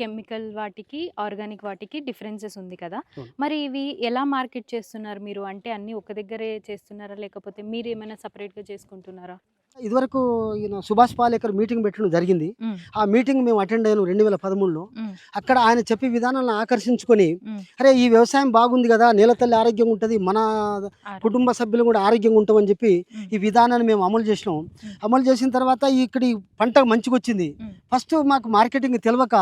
Chemical వాటికి organic వాటికి differences ఉంది కదా. మరి ఇవి ఎలా మార్కెట్ చేస్తున్నారు మీరు అంటే అన్ని ఒక దగ్గరే చేస్తున్నారా లేకపోతే మీరు ఏమైనా separate గా చేసుకుంటున్నారా ఇదివరకు ఈయన సుభాష్ పాలేకర్ మీటింగ్ పెట్టడం జరిగింది. ఆ మీటింగ్ మేము అటెండ్ అయ్యాను రెండు వేల పదమూడులో. అక్కడ ఆయన చెప్పే విధానాలను ఆకర్షించుకొని. అరే ఈ వ్యవసాయం బాగుంది కదా నేల తల్లి ఆరోగ్యంగా ఉంటుంది మన. కుటుంబ సభ్యులు కూడా ఆరోగ్యంగా ఉంటామని చెప్పి. ఈ విధానాన్ని మేము అమలు చేసినాం. అమలు చేసిన తర్వాత ఇక్కడ ఈ పంట మంచిగా వచ్చింది. ఫస్ట్ మాకు మార్కెటింగ్ తెలియక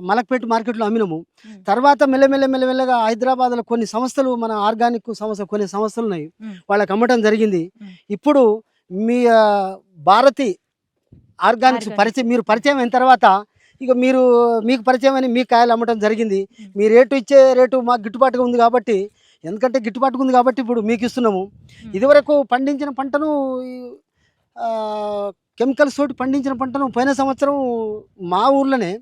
మలక్పేట మార్కెట్లో అమ్మినాము మ్మ్. తర్వాత మెల్లమెల్ల మెల్లమెల్లగా హైదరాబాద్లో కొన్ని సంస్థలు మన ఆర్గానిక్ సంస్థ కొన్ని సంస్థలు ఉన్నాయి. వాళ్ళకి అమ్మటం జరిగింది. ఇప్పుడు మీ భారతి ఆర్గానిక్స్. పరిచయం మీరు పరిచయం అయిన తర్వాత ఇక మీరు మీకు పరిచయం అని మీ కాయలు అమ్మటం జరిగింది. మీ రేటు ఇచ్చే రేటు మాకు గిట్టుబాటుగా ఉంది కాబట్టి ఎందుకంటే గిట్టుబాటుగా ఉంది కాబట్టి ఇప్పుడు మీకు ఇస్తున్నాము. ఇదివరకు పండించిన పంటను కెమికల్స్ తోటి పండించిన పంటను పోయిన సంవత్సరం మా ఊర్లోనే.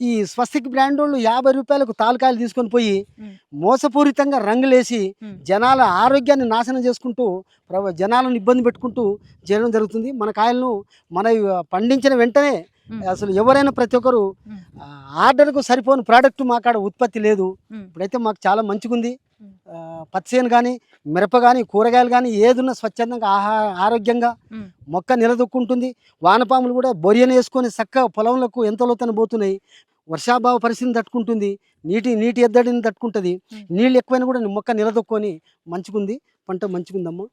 ఈ స్వస్తిక్ బ్రాండ్ వాళ్ళు యాభై రూపాయలకు తాలకాయలు తీసుకొని పోయి. మోసపూరితంగా రంగులేసి. జనాల ఆరోగ్యాన్ని నాశనం చేసుకుంటూ ప్ర- జనాలను ఇబ్బంది పెట్టుకుంటూ చేయడం జరుగుతుంది మన కాయలను మన పండించిన వెంటనే. అసలు ఎవరైనా ప్రతి ఒక్కరు ఆర్డర్కు సరిపోని ప్రోడక్ట్ మా కాడ ఉత్పత్తి లేదు. ఇప్పుడైతే మాకు చాలా మంచిగుంది. మ్మ్. ఆ, పచ్చిసేను కానీ మిరప కానీ కూరగాయలు కానీ ఏదున్నా స్వచ్ఛందంగా ఆహా ఆరోగ్యంగా. మొక్క నిలదొక్కుంటుంది. వానపాములు కూడా బొరియను వేసుకొని చక్కగా పొలంలోకి ఎంత లోతన పోతున్నాయి. వర్షాభావ పరిస్థితిని తట్టుకుంటుంది. నీటి నీటి ఎద్దడిని తట్టుకుంటుంది. నీళ్ళు ఎక్కువైనా కూడా మొక్క నిలదొక్కొని మంచిగుంది. పంట మంచిగుందమ్మా.